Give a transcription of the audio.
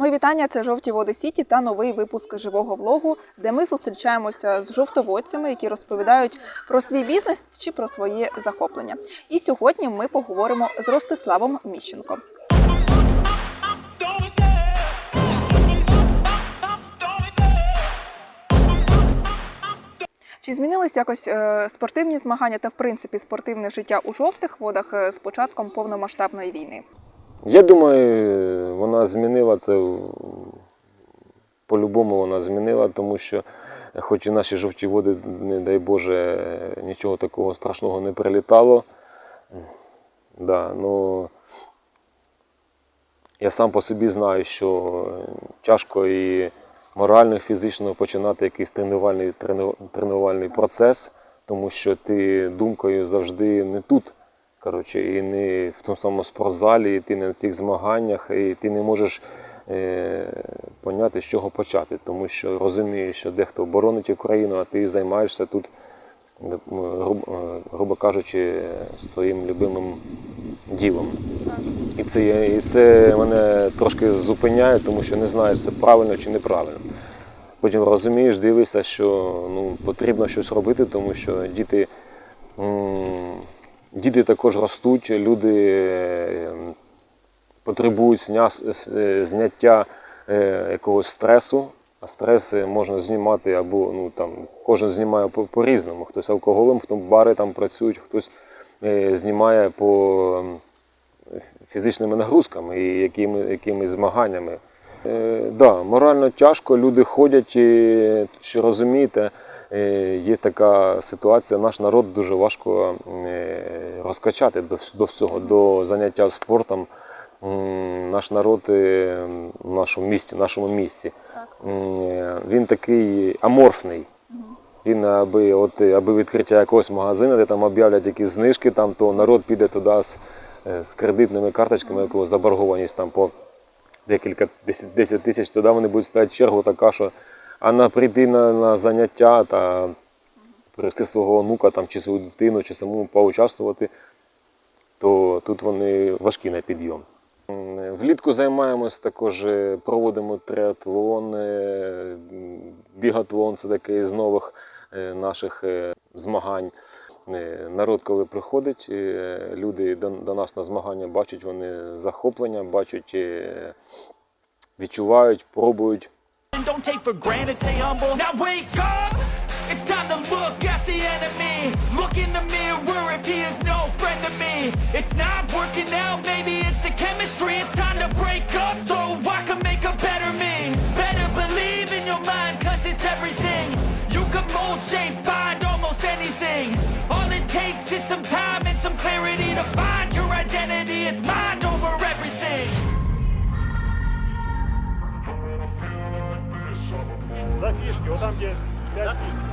Мої вітання це жовті води Сіті та новий випуск живого влогу, де ми зустрічаємося з жовтоводцями, які розповідають про свій бізнес чи про своє захоплення. І сьогодні ми поговоримо з Ростиславом Міщенко. Чи змінились якось е, спортивні змагання та в принципі спортивне життя у жовтих водах е, з початком повномасштабної війни? Я думаю, вона змінила це по-любому вона змінила, тому що, хоч і наші жовті води, не дай Боже, нічого такого страшного не прилітало. Да, ну, я сам по собі знаю, що тяжко і морально, і фізично починати якийсь тренувальний, трену- тренувальний процес, тому що ти думкою завжди не тут. Коротше, і не в тому самому спортзалі, і ти не на тих змаганнях, і ти не можеш е, поняти, з чого почати, тому що розумієш, що дехто боронить Україну, а ти займаєшся тут, е, е, грубо кажучи, своїм любимим ділом. І це, і це мене трошки зупиняє, тому що не знаєш, це правильно чи неправильно. Потім розумієш, дивишся, що ну, потрібно щось робити, тому що діти, діти також ростуть, люди е, потребують е, зняття е, якогось стресу. А стрес е, можна знімати або ну, там, кожен знімає по- по-різному. Хтось алкоголем, хто бари там працюють, хтось е, знімає по фізичними нагрузками і якими, якимись змаганнями. Е, да, морально тяжко, люди ходять, і, що розумієте, є така ситуація, наш народ дуже важко е, розкачати до, всього, до заняття спортом. Наш народ е, в нашому місті, в нашому місці, е, він такий аморфний. Він аби, от, аби відкриття якогось магазину, де там об'являть якісь знижки, там, то народ піде туди з, е, з кредитними карточками, якого заборгованість там по декілька 10, 10 тисяч, туди вони будуть ставити чергу така, що а на прийти на, на заняття та привести свого онука там, чи свою дитину, чи самому поучаствувати, то тут вони важкі на підйом. Влітку займаємось також, е, проводимо триатлон, бігатлон це таке з нових е, наших е, змагань. Народ, коли приходить, люди до, нас на змагання бачать вони захоплення, бачать, відчувають, пробують. Don't take for granted, stay humble. Now wake up! It's time to look at the enemy. Look in the mirror if he is no friend to me. It's not working out, maybe it's the chemistry. За фішки, отам є 5 фішки.